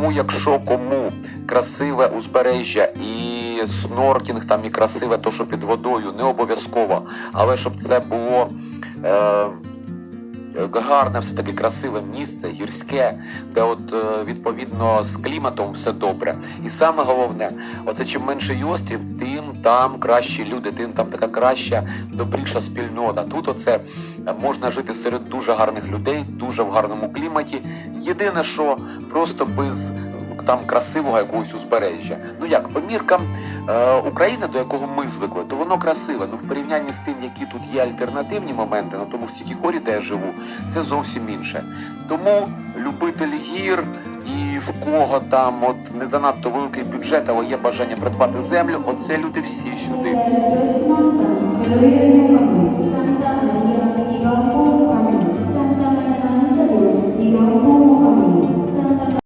Тому, якщо кому красиве узбережжя і сноркінг, там і красиве, то що під водою, не обов'язково. Але щоб це було е, гарне, все таки красиве місце, гірське, де от е, відповідно з кліматом все добре. І саме головне, оце чим менший острів, тим там кращі люди, тим там така краща, добріша спільнота. Тут оце е, можна жити серед дуже гарних людей, дуже в гарному кліматі. Єдине, що просто без там красивого якогось узбережжя. Ну як по міркам е, України, до якого ми звикли, то воно красиве. Ну в порівнянні з тим, які тут є альтернативні моменти, на тому в Сітіхорі, де я живу, це зовсім інше. Тому любителі гір і в кого там от не занадто великий бюджет, але є бажання придбати землю, оце люди всі сюди.